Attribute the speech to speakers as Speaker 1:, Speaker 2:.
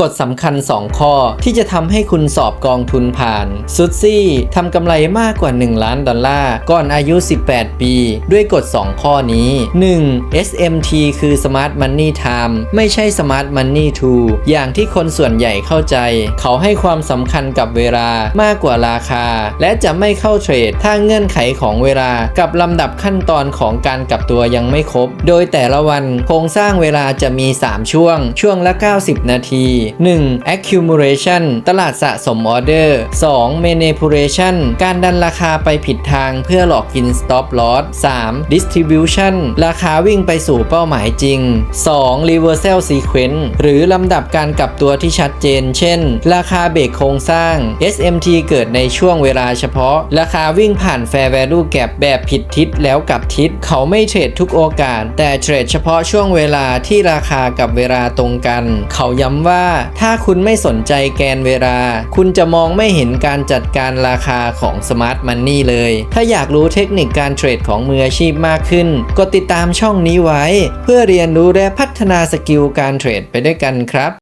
Speaker 1: กฎสำคัญ 2 ข้อ ที่จะทำให้คุณสอบกองทุนผ่านซุดซี่ทำกำไรมากกว่า 1 ล้านดอลลาร์ก่อนอายุ 18 ปี ด้วยกฎ 2 ข้อนี้ 1. SMT คือ Smart Money Time ไม่ใช่ Smart Money Tool อย่างที่คนส่วนใหญ่เข้าใจ เขาให้ความสำคัญกับเวลามากกว่าราคา และจะไม่เข้าเทรด ถ้าเงื่อนไขของเวลากับลำดับขั้นตอนของการกลับตัวยังไม่ครบ โดยแต่ละวันโครงสร้างเวลาจะมี 3 ช่วง ช่วงละ 90 นาที 1. accumulation ตลาดสะสมออเดอร์ 2. manipulation การดันราคาไปผิดทางเพื่อหลอกกิน stop loss 3. distribution ราคาวิ่งไปสู่เป้าหมายจริง 2. reversal sequence หรือลำดับการกลับตัวที่ชัดเจน เช่น ราคาเบรกโครงสร้าง SMT เกิดในช่วงเวลาเฉพาะ ราคาวิ่งผ่าน fair value gap แบบผิดทิศแล้วกลับทิศ เขาไม่เทรดทุกโอกาส แต่เทรดเฉพาะช่วงเวลาที่ราคากับเวลาตรงกัน เขาย้ำว่าถ้าคุณไม่สนใจแกนเวลา คุณจะมองไม่เห็นการจัดการราคาของสมาร์ทมันนี่เลย ถ้าอยากรู้เทคนิคการเทรดของมืออาชีพมากขึ้น กดติดตามช่องนี้ไว้ เพื่อเรียนรู้และพัฒนาสกิลการเทรดไปด้วยกันครับ